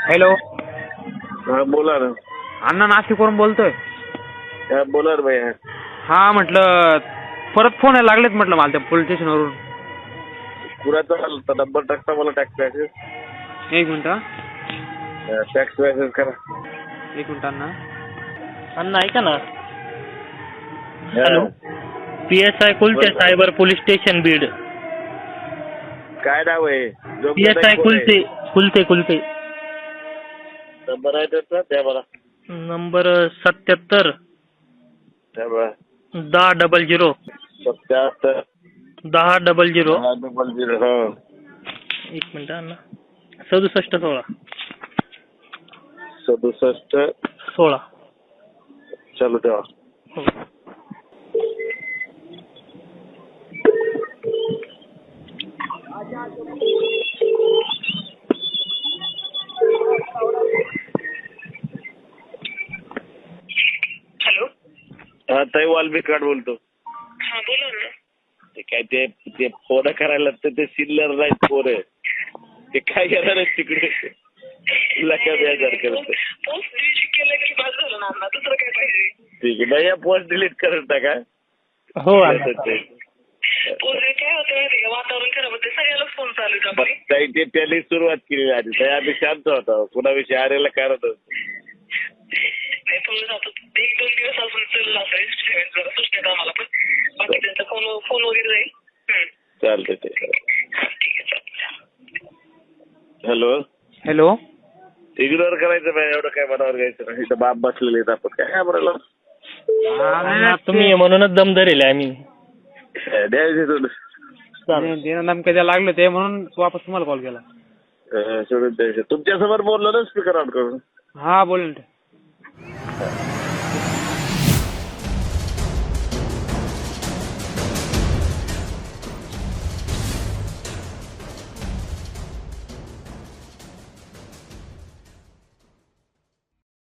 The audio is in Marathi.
हॅलो हा बोला ना. अण्णा नाशिकवरून बोलतोय. हा बोला भैया. हा म्हटलं परत फोन यायला लागलेत म्हटलं मला त्या पोलीस स्टेशनवरून कुणाचा आला नंबर टाकता मला टॅक्स मॅसेज एक मिनिट हा. टॅक्स मॅसेज करा. एक मिनिट अण्णा. अण्णा ऐका ना. Hello. P S I Kulte cyber police station Beed. काय नाव आहे? P S I Kulte Kulte Kulte number आहे त्याचा? द्या मला. नंबर सत्याहत्तर. द्या दहा डबल झिरो सत्याहत्तर. दहा डबल झिरो दहा डबल झिरो हा. एक मिनिट अण्णा सदुसष्ट सोळा. सदुसष्ट. सोळा. चालू ठेवा. हो. ताई वाल्मिकाड बोलतो. हा बोला ना. ते काय ते ते फोन करायला तर ते सिल्लर नाही फोन आहे ते काय येणार आहे तिकडे? लका बेजार करत. पोस्ट डिलीट केलं की बाद झालं ना अण्णा दुसरं काय पाहिजे? ठीक आहे भैया पोस्ट डिलीट करत टाका हो अण्णा पोस्ट काय होतं माहिती का? वातावरण खराब होते. सगळ्यालाच फोन चालू आहेत आपले ताई ते त्यांनी सुरुवात केली आधी. ताई आम्ही शांत होता. कुणाविषयी आरेला कारण नाही थोडं जातो. एक दोन दिवस फोन फोन वगैरे जाईल. हम्म. चालतंय ते. हा, ठीक आहे चालेल हॅलो हॅलो इग्नोर करायचं नाही एवढं काय मनावर घ्यायचं नाही. इथं बाप बसलेले आहेत आपण. काय घाबरायला तुम्ही म्हणूनच दम धरेल आम्ही द्यायचे द्यायला लागले ते म्हणून वापस तुम्हाला कॉल केला. अं, सोडून द्यायचे तुमच्यासमोर बोललो ना स्पीकर ऑन करून. हा बोल